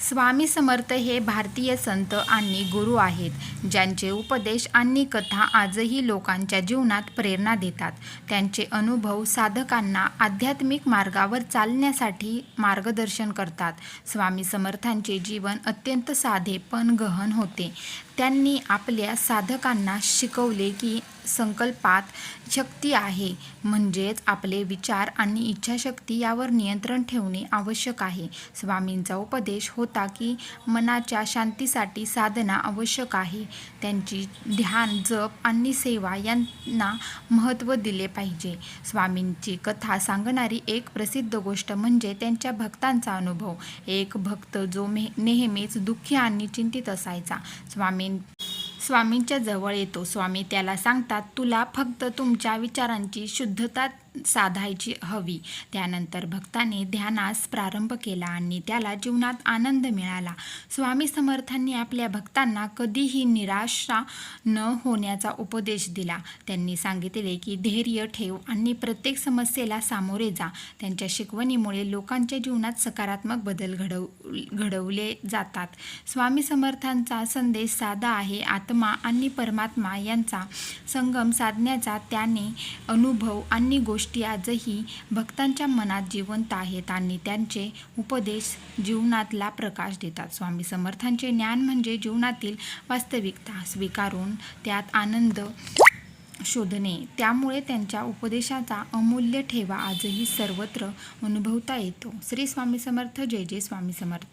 स्वामी समर्थ हे भारतीय संत आणि गुरु आहेत ज्यांचे उपदेश आणि कथा आजही लोकांच्या जीवनात प्रेरणा देतात. त्यांचे अनुभव साधकांना आध्यात्मिक मार्गावर चालण्यासाठी मार्गदर्शन करतात. स्वामी समर्थांचे जीवन अत्यंत साधे पण गहन होते. त्यांनी आपल्या साधकांना शिकवले की संकल्पात शक्ती आहे म्हणजेच आपले विचार आणि इच्छाशक्ती यावर नियंत्रण ठेवणे आवश्यक आहे. स्वामींचा उपदेश होता की मनाच्या शांतीसाठी साधना आवश्यक आहे. त्यांची ध्यान जप आणि सेवा यांना महत्त्व दिले पाहिजे. स्वामींची कथा सांगणारी एक प्रसिद्ध गोष्ट म्हणजे त्यांच्या भक्तांचा अनुभव. एक भक्त जो मे नेहमीच दुःखी आणि चिंतित असायचा. स्वामी स्वामींच्या जवळ येतो. स्वामी त्याला सांगतात तुला फक्त तुमच्या विचारांची शुद्धता साधायची हवी. त्यानंतर भक्ताने ध्यानास प्रारंभ केला आणि त्याला जीवनात आनंद मिळाला. स्वामी समर्थांनी आपल्या भक्तांना कधीही निराशा न होण्याचा उपदेश दिला. त्यांनी सांगितले की धैर्य ठेव आणि प्रत्येक समस्येला सामोरे जा. त्यांच्या शिकवणीमुळे लोकांच्या जीवनात सकारात्मक बदल घडव घडवले जातात. स्वामी समर्थांचा संदेश साधा आहे. आत्मा आणि परमात्मा यांचा संगम साधण्याचा त्याने अनुभव आणि गोष्टी आजही भक्तांच्या मनात जिवंत आहेत आणि त्यांचे उपदेश जीवनातला प्रकाश देतात. स्वामी समर्थांचे ज्ञान म्हणजे जीवनातील वास्तविकता स्वीकारून त्यात आनंद शोधणे. त्यामुळे त्यांच्या उपदेशाचा अमूल्य ठेवा आजही सर्वत्र अनुभवता येतो. श्री स्वामी समर्थ. जय जय स्वामी समर्थ.